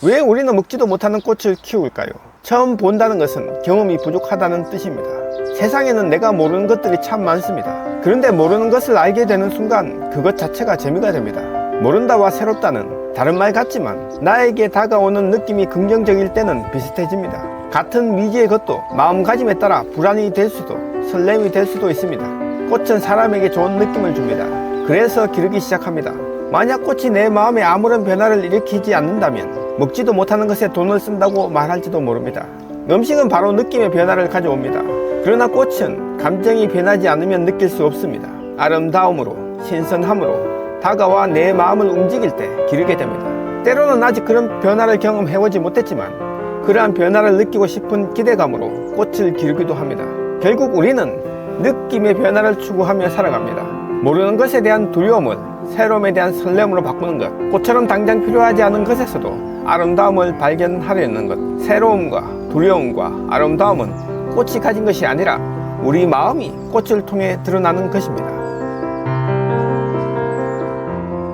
왜 우리는 먹지도 못하는 꽃을 키울까요? 처음 본다는 것은 경험이 부족하다는 뜻입니다. 세상에는 내가 모르는 것들이 참 많습니다. 그런데 모르는 것을 알게 되는 순간 그것 자체가 재미가 됩니다. 모른다와 새롭다는 다른 말 같지만 나에게 다가오는 느낌이 긍정적일 때는 비슷해집니다. 같은 미지의 것도 마음가짐에 따라 불안이 될 수도 설렘이 될 수도 있습니다. 꽃은 사람에게 좋은 느낌을 줍니다. 그래서 기르기 시작합니다. 만약 꽃이 내 마음에 아무런 변화를 일으키지 않는다면 먹지도 못하는 것에 돈을 쓴다고 말할지도 모릅니다. 음식은 바로 느낌의 변화를 가져옵니다. 그러나 꽃은 감정이 변하지 않으면 느낄 수 없습니다. 아름다움으로, 신선함으로 다가와 내 마음을 움직일 때 기르게 됩니다. 때로는 아직 그런 변화를 경험해보지 못했지만 그러한 변화를 느끼고 싶은 기대감으로 꽃을 기르기도 합니다. 결국 우리는 느낌의 변화를 추구하며 살아갑니다. 모르는 것에 대한 두려움을 새로움에 대한 설렘으로 바꾸는 것, 꽃처럼 당장 필요하지 않은 것에서도 아름다움을 발견하려는 것, 새로움과 두려움과 아름다움은 꽃이 가진 것이 아니라 우리 마음이 꽃을 통해 드러나는 것입니다.